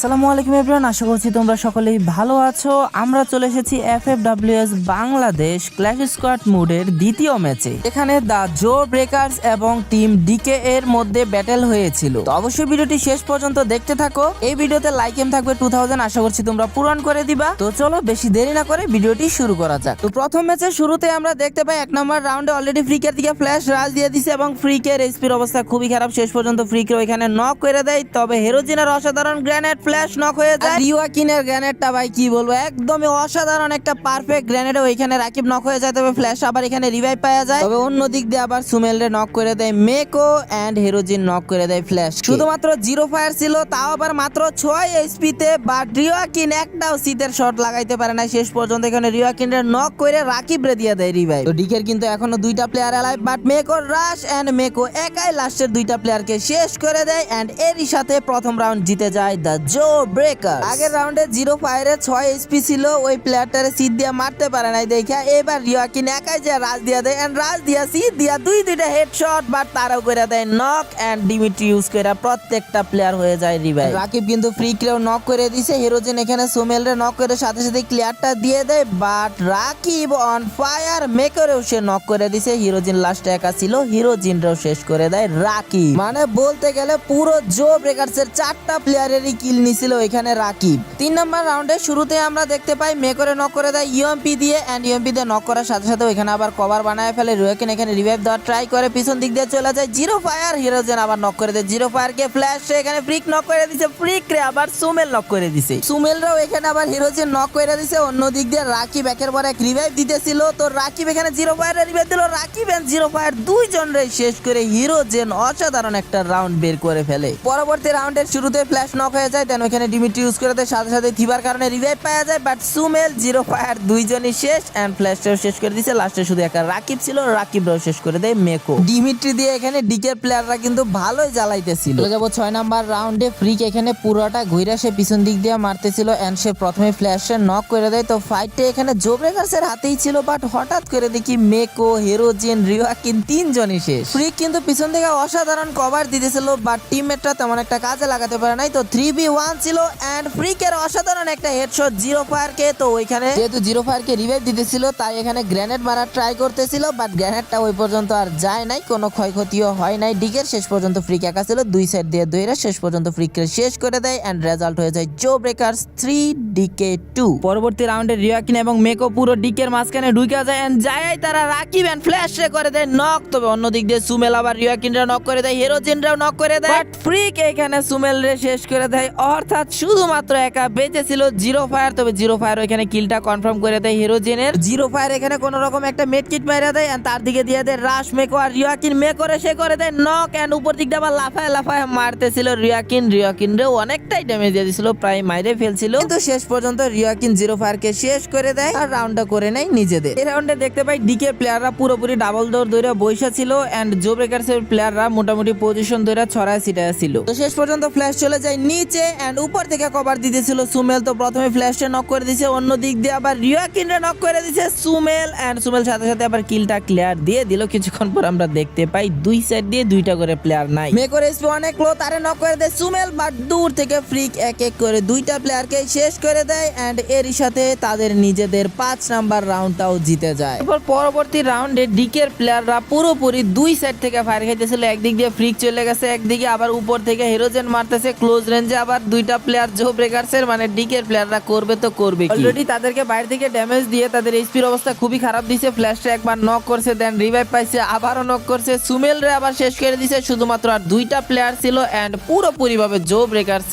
আসসালামু আলাইকুম এভরিওয়ান আশা করছি তোমরা সকলেই ভালো আছো। আমরা চলে এসেছি F F W S Bangladesh clash squad মুডের দ্বিতীয় ম্যাচে। এখানে দা জো ব্রেকার্স এবং টিম ডিকে এর মধ্যে ব্যাটেল হয়েছিল। তো অবশ্যই ভিডিওটি শেষ পর্যন্ত দেখতে থাকো। এই ভিডিওতে লাইক এম থাকবে টু থাউজেন্ড আশা করছি তোমরা পূরণ করে দিবা। তো চলো বেশি দেরি না করে ভিডিওটি শুরু করা যাক। তো প্রথম ম্যাচের শুরুতে আমরা দেখতে পাই এক নম্বর রাউন্ডে অলরেডি ফ্রিকের দিকে ফ্ল্যাশ রাজ দিয়ে দিছে এবং ফ্রি ফ্রিকের এসপির অবস্থা খুবই খারাপ। শেষ পর্যন্ত ফ্রিকে ওইখানে নক করে দেয়। তবে হেরোজিনের অসাধারণ গ্রেনেড ফ্ল্যাশ নক হয়ে যায়। রিওয়াকিনের গ্রেনেডটা ভাই কি বলব? একদমই অসাধারণ একটা পারফেক্ট গ্রেনেড ওইখানে রাকিব নক হয়ে যায় তবে ফ্ল্যাশ আবার এখানে রিভাইভ পাওয়া যায়। তবে অন্য দিক দিয়ে আবার সুমেলরে নক করে দেয় মেকো এন্ড হেরোজিন নক করে দেয় ফ্ল্যাশ শুধুমাত্র জিরো ফায়ার ছিল তাও আবার মাত্র ছয় এইচপি তে বাট রিওয়াকিন একটাও সিটের শট লাগাইতে পারে না শেষ পর্যন্ত এখানে রিওয়াকিনের নক করে রাকিব রে দিয়ে দেয় রিভাইভ তো ডিকের কিন্তু এখনও দুইটা player alive but মেকো rush and মেকো একাই লাস্টের দুইটা প্লেয়ারকে শেষ করে দেয় এন্ড এরই সাথে প্রথম রাউন্ড জিতে যায় দ্য জো ব্রেকার আগের রাউন্ডে জিরো ফায়ারে ছয় এইচপি ছিল, ওই প্লেয়ারটারে সিট দিয়ে মারতে পারে নাই দেখা এবার রিওয়াকিন একাই যে রাজ দিয়া দেয় এন্ড রাজ দিয়া সিট দিয়া দুই দুইটা হেডশট বাট তারাও করে দেয় নক এন্ড ডিমিট্রি ইউজ করে প্রত্যেকটা প্লেয়ার হয়ে যায় রিভাইভ রাকিব কিন্তু ফ্রি কিলেও নক করে দিছে হিরোজিন এখানে সোমেলরে নক করে সাথে সাথে ক্লিয়ারটা দিয়ে দেয় বাট রাকিব অন ফায়ার মেকরেও সে নক করে দিছে হিরোজিন লাস্টে একা ছিল হিরোজিনরাও শেষ করে দেয় রাকিব। মানে বলতে গেলে পুরো জো ব্রেকার্সের চারটা প্লেয়ারেরই কিল নিছিল এখানে রাকিব। তিন নম্বর রাউন্ডে শুরুতে আমরা দেখতে পাই মেকরে নক করে দেয় ইউএমপি দিয়ে এন্ড ইউএমপি দিয়ে নক করার সাথে সাথে ওইখানে আবার কভার বানায় ফেলে। রুয়েকেন এখানে রিভাইভ দেওয়ার ট্রাই করে, পিছন দিক দিয়ে চলে যায় জিরো ফায়ার হিরোজেন আবার নক করে দেয়। জিরো ফায়ার কে ফ্ল্যাশ এখানে ফ্রিক নক করে দিছে। ফ্রিক রে আবার সুমেল নক করে দিছে। সুমেলরাও এখানে আবার হিরোজেন নক করে দিছে। অন্য দিক দিয়ে রাকিব একের পর এক রিভাইভ দিতেছিল। তো রাকিব এখানে জিরো ফায়ার রিভাইভ দিল। রাকিব এন্ড জিরো ফায়ার দুইজন রে শেষ করে হিরোজেন অসাধারণ একটা রাউন্ড বের করে ফেলে। পরবর্তী রাউন্ডের শুরুতে ফ্ল্যাশ নক হয়ে যায়। ওখানে ডিমিট্রি ইউজ করে দেয় সাথে সাথে থিবার কারণে রিভাইভ পাওয়া যায় বাট সুমেল জিরো ফায়ার দুইজনই শেষ এন্ড ফ্ল্যাশটাও শেষ করে দিছে লাস্টে শুধু একা রাকিব ছিল রাকিবরাও শেষ করে দেয় মেকো ডিমিট্রি দিয়ে এখানে ডিকের প্লেয়াররা কিন্তু ভালোই জ্বালাইতেছিল। চলে যাব ছয় নাম্বার রাউন্ডে ফ্রিক এখানে পুরোটা ঘুরে সে পিছন দিক দিয়ে মারতেছিল এন্ড সে প্রথমে ফ্ল্যাশে নক করে দেয়। তো ফাইটটা এখানে জোব্রেকার্সের হাতেই ছিল বাট হঠাৎ করে দেখি মেকো হেরোজিন রিওয়াকিন তিনজনই শেষ। ফ্রিক কিন্তু পিছন থেকে অসাধারণ কভার দিতেছিল বাট টিমমেটরা তেমন একটা কাজে লাগাতে পারে নাই। তো থ্রি বি ওয়ান ছিল এন্ড ফ্রিকের অসাধারণ একটা হেডশট জিরো ফায়ার কে তো ওইখানে যেহেতু জিরো ফায়ার কে রিভাইভ দিতেছিল, তাই এখানে গ্রেনেড মারার ট্রাই করতেছিল বাট গ্রেনেডটা ওই পর্যন্ত আর যায় নাই, কোনো ক্ষয়ক্ষতিও হয় নাই। ডিগের শেষ পর্যন্ত ফ্রিক একা ছিল, দুই সাইড দিয়ে দইরা শেষ পর্যন্ত ফ্রিককে শেষ করে দেয় এন্ড রেজাল্ট হয়ে যায় Jaw Breakers three DK two পরবর্তী রাউন্ডে রিয়াকিন এবং মেকো পুরো ডিকের মাঝখানে ঢুকে যায় এন্ড যায় তারা রাকিব এন্ড ফ্ল্যাশ করে দেয় নক তবে অন্য দিক দিয়ে সুমেল আবার রিয়াকিনরা নক করে দেয় হিরোজিনরাও নক করে দেয় বাট ফ্রিক এখানে সুমেল রে শেষ করে দেয় অর্থাৎ শুধুমাত্র একা বেঁচে ছিল জিরো ফায়ার, তবে জিরো ফায়ার ওইখানে কিলটা কনফার্ম করে দেয় হিরোজেনের জিরো ফায়ার এখানে কোন রকম একটা মেড কিট মেরে দেয় তার দিকে দিয়ে দেয় রাশ মেকো আর রিয়াকিন। মে করে সে করে দেয় নক এন্ড উপর দিকটা আবার লাফায় লাফায় মারতেছিল রিয়াকিন। রিয়াকিন রে অনেকটাই ড্যামেজ দিয়ে দিছিল প্রায় মাইরে ফেলছিল। কিন্তু শেষ পর্যন্ত রিয়াকিন জিরো ফায়ার কে শেষ করে দেয় আর রাউন্ডটা করে নেয় নিজেদের। এই রাউন্ডে দেখতে পাই ডিকে প্লেয়াররা পুরোপুরি ডাবল দৌড় দৌড়ে বৈশা ছিল এন্ড জো ব্রেকার্স এর প্লেয়াররা মোটামুটি পজিশন ধরে ছড়ায় সিটায় ছিল। তো শেষ পর্যন্ত ফ্ল্যাশ চলে যায় নিচে এন্ড উপর থেকে কভার দিতেছিল সুমেল। তো প্রথমে ফ্ল্যাশে নক করে দিছে, অন্য দিক দিয়ে আবার রিয়াকিনরে নক করে দিছে সুমেল। অ্যান্ড সুমেল সাথে সাথে আবার কিলটা ক্লিয়ার দিয়ে দিল। কিছুক্ষণ পর আমরা দেখতে পাই দুই সাইড দিয়ে দুইটা করে প্লেয়ার নাই। মেকর এসপি অনেক লো তারে নক করে দেয় সুমেল বাট দূর থেকে ফ্রিক এক এক করে দুইটা প্লেয়ারকে শেষ করে দেয়। অ্যান্ড এরই সাথে তাদের নিজেদের পাঁচ নাম্বার রাউন্ডটাও জিতে যায়। এরপর পরবর্তী রাউন্ডে ডিকের প্লেয়াররা পুরোপুরি দুই সাইড থেকে ফায়ার খাইতেছিল। একদিক দিয়ে ফ্রিক চলে গেছে, একদিকে আবার উপর থেকে হিরোজেন মারতেছে। ক্লোজ রেঞ্জে আবার দুইটা প্লেয়ার জো ব্রেকার্সের মানে ডিকের প্লেয়াররা করবে তো করবে অলরেডি তাদেরকে বাইরে থেকে ড্যামেজ দিয়ে তাদের এইচপির অবস্থা খুবই খারাপ দিছে। ফ্ল্যাশটা একবার নক করছে দেন রিভাইভ পাইছে, আবারও নক করছে। সুমেল রে আবার শেষ করে দিছে, শুধুমাত্র আর দুইটা প্লেয়ার ছিল এন্ড পুরোপুরি ভাবে জো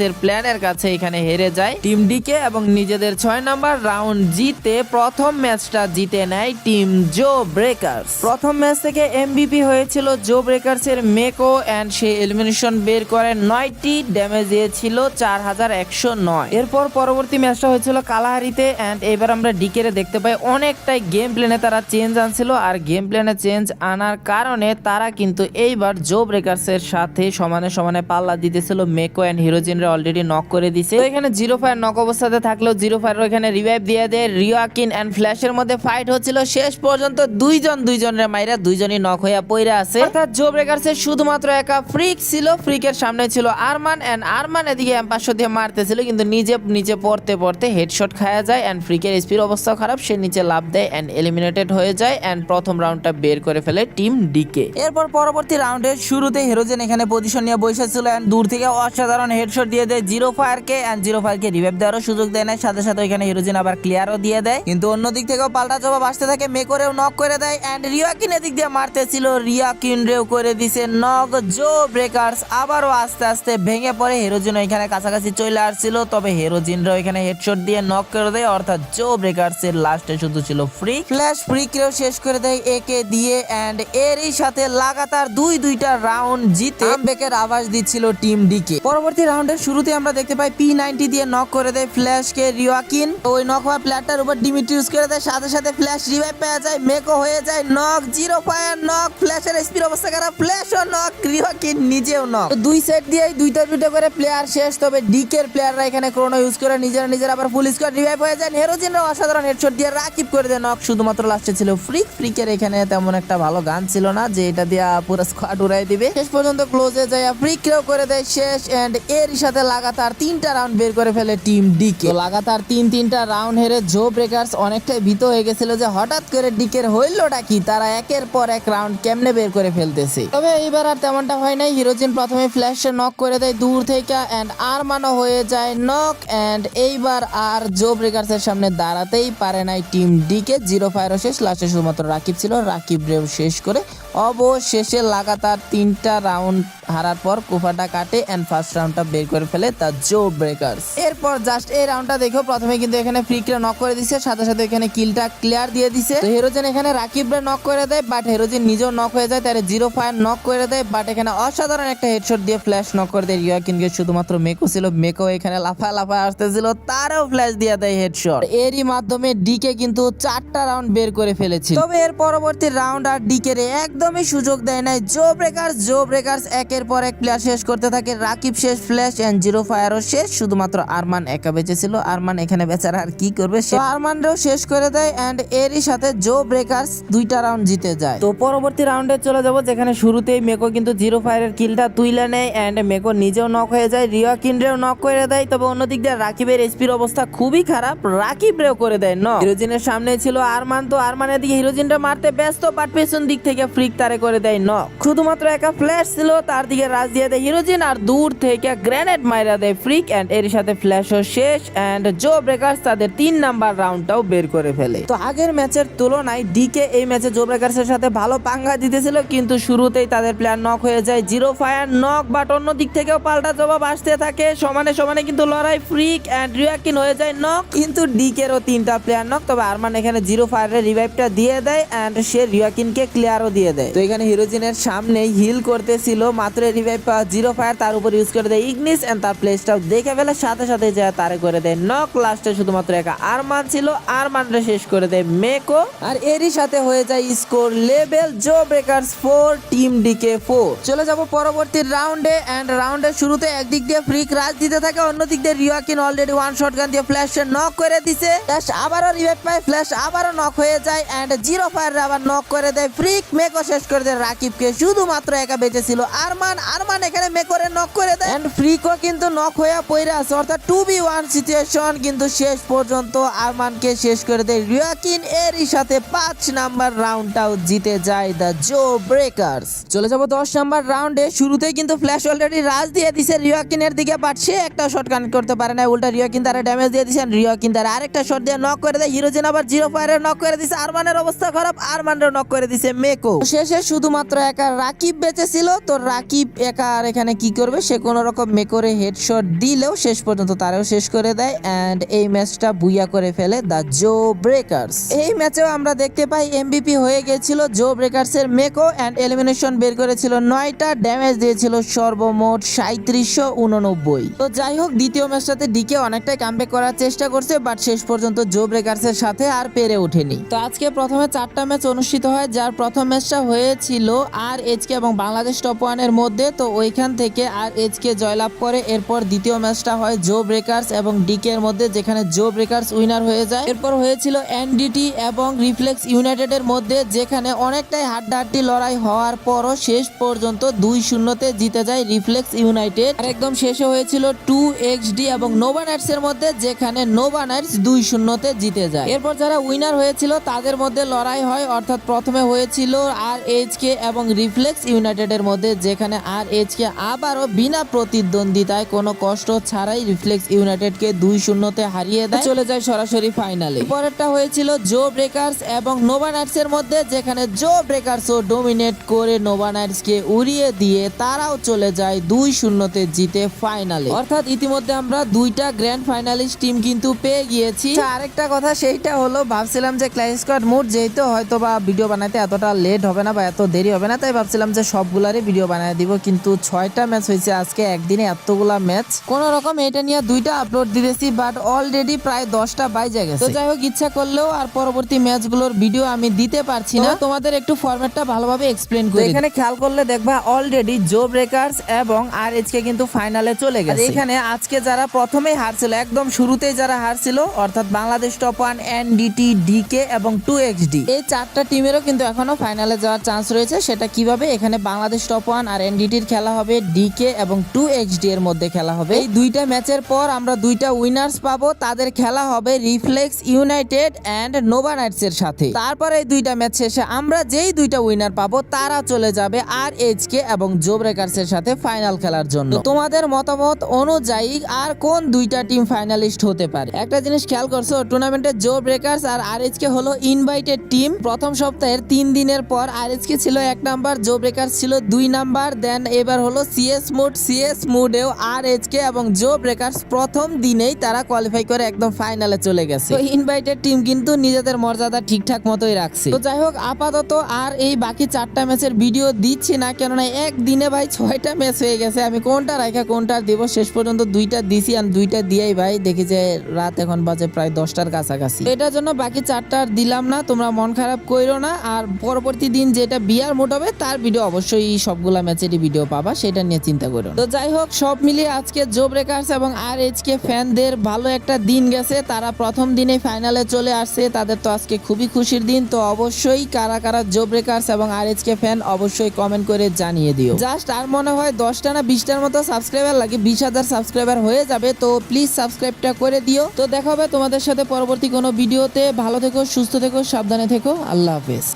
এর প্ল্যানের কাছে এখানে হেরে যায়। টিম ডিকে এবং নিজেদের ছয় নাম্বার রাউন্ড জিতে প্রথম ম্যাচটা জিতে নেয় টিম জো ব্রেকার্স প্রথম ম্যাচ থেকে এমবিপি হয়েছিল জো ব্রেকার্স এর মেকো এন্ড সে এলিমিনেশন বের করে নয়টি ড্যামেজ দিয়েছিল, চার হাজার একশো নয়। এরপর পরবর্তী ম্যাচটা হয়েছিল কালাহারিতে অ্যান্ড এবার আমরা ডিকেরে দেখতে পাই অনেকটাই গেম প্লেনে তারা চেঞ্জ আনছিল, আর গেম প্লেনে চেঞ্জ আনার কারণে তারা কিন্তু এইবার জো ব্রেকার্স এর সাথে সমানে সমানে পাল্লা দিতেছিল। মেকো এন্ড হিরোজিনরা অলরেডি নক করে দিছে। এখানে জিরো ফায়ার নক অবস্থাতে থাকলেও জিরো ফায়ার এখানে রিভাইভ দিয়ে দেয়। রিয়াকিন অ্যান্ড ফ্ল্যাশের মধ্যে ফাইট হচ্ছিল। শেষ পর্যন্ত দুইজন দুইজনের মাইরা দুইজনই নক হইয়া পইরা আছে। অর্থাৎ জো ব্রেকার্সের শুধুমাত্র একা ফ্রিক ছিল। ফ্রিকের সামনে ছিল আরমান অ্যান্ড আরমান এদিকে এম্পাশো দিয়ে মারতেছিল, কিন্তু নিজে নিচে পড়তে পড়তে হেডশট খায়া যায় অ্যান্ড ফ্রিকের স্পিড অবস্থা খারাপ, সে নিচে লাভ দেয় অ্যান্ড এলিমিনেটেড হয়ে যায় অ্যান্ড প্রথম রাউন্ডটা বের করে ফেলে টিম ডিকে এরপর পরবর্তী রাউন্ডের শুরুতে হেরোজেন এখানে পজিশন নিয়ে বসেছিল অ্যান্ড দূর থেকে অসাধারণ হেডশট দিয়ে দেয় জিরো ফায়ারকে অ্যান্ড জিরো ফায়ারকে রিভাইভ দেওয়ারও সুযোগ দেয় না সাথে সাথে ওইখানে হিরোজেন আবার ক্লিয়ারও দিয়ে দেয়, কিন্তু অন্য দিক থেকেও পাল্টা জবাব আসতে থাকে, মে করেও নক করে দেয় এন্ড রিয়াকিন এদিক দিয়ে মারতেছিল রিয়াকিন রেও করে দিছে নক জো ব্রেকার্স আবারও আস্তে আস্তে ভেঙে পড়ে হিরোজিন ওইখানে কাছাকাছি চলে আসছিল, তবে হিরোজিনরা ওইখানে হেডশট দিয়ে নক করে দেয়। অর্থাৎ জো ব্রেকার্স এর লাস্টে শুধু ছিল ফ্রি ফ্ল্যাশ ফ্রি কেও শেষ করে দেয় একে দিয়ে এন্ড এরই সাথে লাগাতার দুই দুইটা রাউন্ড জিতে বেকের আভাস দিচ্ছিল টিম ডিকে পরবর্তী রাউন্ডের শুরুতে আমরা দেখতে পাই পি নাইনটি দিয়ে নক করে দেয় ফ্ল্যাশকে রিওয়াকিন ওই নক হওয়া প্লেয়ারটার উপর ডিমিট ইউজ করে দেয়, সাথে সাথে ফ্ল্যাশ রিভাইভ পেয়ে যায় মেকো হয়ে যায় নক জিরো ফায়ার নক ফ্ল্যাশের স্পিড অবস্থা খারাপ ফ্ল্যাশ ও নক রিওয়াকিন নিজেও নক দুই সেট দিয়ে দুইটা দুইটা করে প্লেয়ার শেষ তবে ডিকের প্লেয়াররা এখানে ক্রোনো ইউজ করে নিজেরা নিজেরা আবার ফুল স্কোয়াড রিভাইভ হয়ে যায়। হেরোজিনরা অসাধারণ হেডশট দিয়ে রাকিব করে দেয় নক শুধুমাত্র লাস্টে ছিল ফ্রিক ফ্রিকের এখানে তেমন একটা ভালো গান ছিল না যে এটা দিয়ে পুরো স্কোয়াড উড়াই দিবে। শেষ পর্যন্ত ক্লোজে যায় ফ্রিক কেও করে দেয় শেষ। এন্ড এর সাথে লাগাতার তিনটা রাউন্ড বের করে ফেলে টিম ডিকে লাগাতার তিন তিনটা রাউন্ড হেরে জো ব্রেকার্স অনেকটাই ভীত হয়ে গেছিল যে হঠাৎ করে ডিকের হইলটা কি? তারা একের পর এক রাউন্ড কেমনে বের করে ফেলতেছে? তবে এইবার আর তেমনটা হয় নাই। হিরোজিন প্রথমে ফ্ল্যাশে নক করে দেয় দূর থেকে। এন্ড আর মানো হয়ে যায় নক অ্যান্ড এইবার আর জো ব্রেকার্স এর সামনে দাঁড়াতেই পারে নাই টিম ডিকে জিরো ফায়ারও শেষ লাস্টে শুধুমাত্র রাকিব ছিল রাকিব রেও শেষ করে অবশেষে লাগাতার তিনটা রাউন্ড হারার পর কুফাটা কাটে এন্ড ফার্স্ট রাউন্ডটা বের করে ফেলে তা জো ব্রেকার্স। এরপর জাস্ট এই রাউন্ডটা দেখো প্রথমে কিন্তু এখানে ফ্রিকরা নক করে দিছে, সাথে সাথে এখানে কিলটা ক্লিয়ার দিয়ে দিছে। তো হিরোজেন এখানে রাকিবরা নক করে দেয় বাট হিরোজিন নিজেও নক হয়ে যায়, তার জিরো ফায়ার নক করে দেয় বাট এখানে অসাধারণ একটা হেডশট দিয়ে ফ্ল্যাশ নক করে দেয় রিয়াকিনকে, শুধুমাত্র মেকো ছিল, মেকো এখানে লাফা লাফা আসতেছিল, তারও ফ্ল্যাশ দিয়ে দেয় হেডশট এরই মাধ্যমে ডিকে কিন্তু চারটা রাউন্ড বের করে ফেলেছিল। তবে এর পরবর্তী রাউন্ড আর ডিকে একদমই সুযোগ দেয় নাই, জো ব্রেকার্স জো ব্রেকার্স একের পর এক প্লেয়ার শেষ করতে থাকে। রাকিব শেষ ফ্ল্যাশ এন্ড জিরো ফায়ারও শেষ, শুধুমাত্র আরমান একা বেঁচে ছিল। আরমান এখানে বেচারা আর কি করবে সে আরমানরেও শেষ করে দেয় এন্ড এরই সাথে জো ব্রেকার্স দুইটা রাউন্ড জিতে যায়। তো পরবর্তী রাউন্ডে চলে যাব, যেখানে শুরুতেই মেকো কিন্তু জিরো ফায়ারের কিলটা তুইলে নেয় এন্ড মেকো নিজেও নক হয়ে যায়, রিয়া কিনরেও নক করে দেয়। তবে অন্যদিক দিয়ে রাকিবের এসপির অবস্থা খুবই খারাপ রাকিব রেও করে দেয় ন হিরোজিনের সামনে ছিল আরমান, তো আরমানের দিকে হিরোজিনটা মারতে ব্যস্ত বাট পেছন দিক থেকে ফ্রিক তারে করে দেয় ন শুধুমাত্র একা ফ্ল্যাশ ছিল, তার দিকে রাজ দিয়ে দেয় হিরোজিন আর দূর থেকে গ্রেনেড মাইরা দেয় ফ্রিক এন্ড এর সাথে ফ্ল্যাশও শেষ এন্ড জো ব্রেকার্স তাদের তিন নাম্বার রাউন্ডটাও বের করে ফেলে। তো আগের ম্যাচের তুলনায় ডিকে এই ম্যাচে জো ব্রেকার্সের সাথে ভালো পাঙ্গা দিতেছিল, কিন্তু শুরুতেই তাদের প্লেয়ার নক হয়ে যায়। জিরো ফায়ার নক বাট অন্য দিক থেকেও পাল্টা জবাব আসতে থাকে। সমানে সমানে কিন্তু লড়াই ফ্রিক এন্ড রিয়াকিন হয়ে যায় নক কিন্তু ডিকেরও তিনটা প্লেয়ার নক তবে আরমান এখানে জিরো ফায়ারের রিভাইভটা দিয়ে দেয় এন্ড সে রিয়াকিনকে ক্লিয়ারও দিয়ে দেয়। তো এখানে হিরোজিনের সামনে হিল করতেছিল মাত্র রিভাইভ পাওয়া জিরো ফায়ার তার উপর ইউজ করে দেয় ইগনিস এন্ড তার প্লেসটাও দেখে ফেলে, সাথে সাথে যায় তারে করে দেয় নক লাস্টে শুধুমাত্র একা আরমান ছিল আরমানরে শেষ করে দেয় মেকো আর এরই সাথে হয়ে যায় score level Jaw Breakers four team DK four চলে যাব পরবর্তী রাউন্ডে এন্ড রাউন্ডের শুরুতে একদিক দিয়ে ফ্রিক রাজ দিতে থাকে, অন্যদিক দিয়ে রিয়াকিন অলরেডি ওয়ান শট গান দিয়ে ফ্ল্যাশ নক করে দিছে। ফ্ল্যাশ আবারও রিভাইভ পায় ফ্ল্যাশ আবারও নক হয়ে যায় এন্ড জিরো ফায়ার আবার নক করে দেয় ফ্রিক মেকো শেষ করে দেয় রাকিবকে শুধুমাত্র একা বেঁচে ছিল আরমান আরমান এখানে মেকোরে নক করে দেয়। এন্ড ফ্রিকও কিন্তু নক হয়ে পড়ে আছে, অর্থাৎ টু বি ওয়ান সিচুয়েশন কিন্তু শেষ পর্যন্ত আরমানকে শেষ করে দেয়। রিয়াকিন এরই সাথে পাঁচ নাম্বার রাউন্ডটাও জিতে যায় দ্য জো ব্রেকার্স চলে যাব দশ নাম্বার রাউন্ডে শুরুতেই কিন্তু ফ্ল্যাশ অলরেডি রাজ দিয়ে দিছে রিয়াকিনের দিকে বাট সে একটা শট কানেক্ট করতে পারে না উল্টা রিয়াকিন তারা ড্যামেজ দিয়ে দিয়েছেন রিয়াকিন তারা আরেকটা শট দিয়ে নক করে দেয়। হিরোজিন আবার জিরো ফায়ারের নক করে দিছে, আরমানের অবস্থা খারাপ আরমানের নক করে দিছে মেকো শেষে শুধুমাত্র একা রাকিব বেঁচে ছিল, তো রাকিব একা আর এখানে কি করবে? সে কোনো রকম মেকরে হেডশট দিলেও শেষ পর্যন্ত তারাও শেষ করে দেয় অ্যান্ড এই ম্যাচটা বুইয়া করে ফেলে দ্য জো ব্রেকার্স এই ম্যাচেও আমরা দেখতে পাই এমবিপি হয়ে গেছিল জো ব্রেকার্স এর মেকো অ্যান্ড এলিমিনেশন বের করেছিল নয়টা ড্যামেজ দিয়েছিল সর্বমোট সাঁত্রিশশো উননব্বই। তো যাই হোক, দ্বিতীয় ম্যাচটাতে ডিকে অনেকটাই কামব্যাক করার চেষ্টা করছে বাট শেষ পর্যন্ত জো ব্রেকার্স এর সাথে আর পেরে ওঠেনি। তো আজকে প্রথমে চারটা ম্যাচ অনুষ্ঠিত হয়, যার প্রথম ম্যাচটা হয়েছিল আর এইচকে এবং বাংলাদেশ টপ ওয়ানের মধ্যে, তো ওইখান থেকে আর এইচকে জয়লাভ করে। এরপর দ্বিতীয় ম্যাচটা হয় জো ব্রেকার্স এবং ডিকে এর মধ্যে, যেখানে জো ব্রেকার্স উইনার হয়ে যায়। এরপর হয়েছিল এনডিটি এবং রিফ্লেক্স ইউনাইটেডের মধ্যে, যেখানে অনেকটাই হাড্ডাহাড্ডি লড়াই হওয়ার পরও শেষ পর্যন্ত দুই শূন্যতে জিতে যায় রিফ্লেক্স ইউনাইটেড। আর একদম শেষে হয়েছিল টু এক্সডি এবং নোভা নাইটস এর মধ্যে, যেখানে নোভা নাইটস দুই শূন্যতে জিতে যায়। এরপর যারা উইনার হয়েছিল, তাদের মধ্যে লড়াই হয়। অর্থাৎ প্রথমে হয়েছিল আর এইচকে এবং রিফ্লেক্স ইউনাইটেডের মধ্যে, যেখানে আর এইচকে আবারও বিনা প্রতিদ্বন্দ্বিতায় কোনো কষ্ট ছাড়াই রিফ্লেক্স ইউনাইটেডকে দুই শূন্যতে হারিয়ে দেয়। চলে যায় সরাসরি ফাইনালে। পরেরটা হয়েছিল জো ব্রেকার্স এবং নোভা নাইটস এর মধ্যে যেখানে জো ব্রেকার্সও ডোমিনেট করে নোভা নাইটসকে উড়িয়ে দিয়ে তারাও চলে যায় দুই শূন্যতে জিতে ফাইনালে। অর্থাৎ ইতিমধ্যে আমরা দুইটা গ্র্যান্ড ফাইনালিস্ট টিম কিন্তু পেয়ে গিয়েছি। আচ্ছা, আরেকটা কথা সেইটা হলো ভাবছিলাম যে ক্লাস স্কোয়াড মুড যেহেতু হয়তো বা ভিডিও বানাতে এতটা লেট হবে না বা এত দেরি হবে না তাই ভাবছিলাম যে সবগুলারই ভিডিও বানিয়ে দিব কিন্তু ছয়টা ম্যাচ হয়েছে আজকে একদিনে এতগুলা ম্যাচ কোন রকম এটা নিয়ে দুইটা আপলোড দিতেছি বাট অলরেডি প্রায় দশটা বাইজে গেছে। তো যাই হোক ইচ্ছা করলেও আর পরবর্তী ম্যাচগুলোর ভিডিও আমি দিতে পারছি না। তোমাদের একটু ফরম্যাটটা ভালোভাবে এক্সপ্লেন করি এখানে খেয়াল করলে দেখবা অলরেডি জো ব্রেকার্স এবং আর কে কিন্তু ফাইনালে চলে গেছে। এখানে আজকে যারা প্রথমেই হারছিল একদম শুরুতেই যারা হারছিল অর্থাৎ Bangladesh top one N NDT DK এবং টু এক্স ডি এই চারটা টিমেরও কিন্তু এখনও ফাইনালে যাওয়ার চান্স রয়েছে। সেটা কীভাবে এখানে বাংলাদেশ টপ ওয়ান আর এনডিটির খেলা হবে ডিকে এবং টু এক্সডি এর মধ্যে খেলা হবে। এই দুইটা ম্যাচের পর আমরা দুইটা উইনার্স পাবো। তাদের খেলা হবে Reflex United and Nova Knights এর সাথে। তারপরে এই দুইটা ম্যাচ শেষে আমরা যেই দুইটা উইনার পাবো, তারা চলে যাবে আর এইচ কে এবং জো ব্রেকার্স এর সাথে ফাইনাল খেলার জন্য। তোমাদের মতামত অনুযায়ী আর কোন দুইটা টিম ফাইনালিস্ট হতে পারে? একটা জিনিস খেয়াল করছ টুর্নামেন্টে জো ব্রেকার্স আর আর এইচ কে হলো ইনভাইটেড টিম প্রথম সপ্তাহের তিন দিনের পর আর এইচ কে ছিল এক নাম্বার জো ব্রেকার্স ছিল দুই নাম্বার দেন এবার হলো সিএস মুড সিএস মুডেও আর কে এবং জো ব্রেকার্স প্রথম দিনেই তারা কোয়ালিফাই করে একদম ফাইনালে চলে গেছে। তো ইনভাইটেড টিম কিন্তু নিজেদের মর্যাদা ঠিকঠাক মতোই রাখছে। তো যাই হোক আপাতত আর এই বাকি চারটা ম্যাচের ভিডিও দিচ্ছি না কেননা একদিনে ভাই ছয়টা ম্যাচ হয়ে গেছে। আমি কোনটা রাখা কোনটা দিব শেষ পর্যন্ত দুইটা দিছি আর দুইটা দিয়েই ভাই দেখি যে রাত এখন বাজে প্রায় দশটার কাছাকাছি। এটার জন্য বাকি চারটা আর দিলাম না তোমরা মন খারাপ করো না। আর পরবর্তী দিন যেটা বিয়ার মোট হবে তার ভিডিও অবশ্যই সবগুলা ম্যাচেরই ভিডিও পাবা, সেটা নিয়ে চিন্তা করো তো যাই হোক, সব মিলিয়ে আজকে জো ব্রেকার্স এবং আর কে ফ্যানদের ভালো একটা দিন গেছে। তারা প্রথম দিনে ফাইনালে চলে আসছে, তাদের তো আজকে খুবই খুশির দিন। তো অবশ্যই কারা কারা জো ব্রেকার্স এবং আর কে ফ্যান অবশ্যই কমেন্ট করে জানিয়ে দিও। জাস্ট আর মনে হয় দশটা না বিশটার মতো সাবস্ক্রাইবার লাগে, বিশ হাজার সাবস্ক্রাইবার হয়ে যাবে, তো প্লিজ সাবস্ক্রাইবটা করে দিও। তো দেখা হবে তোমাদের সাথে পরবর্তী কোনো ভিডিওতে ভালো থেকো, সুস্থ থেকো, সাবধানে থেকো। আল্লাহ হাফেজ।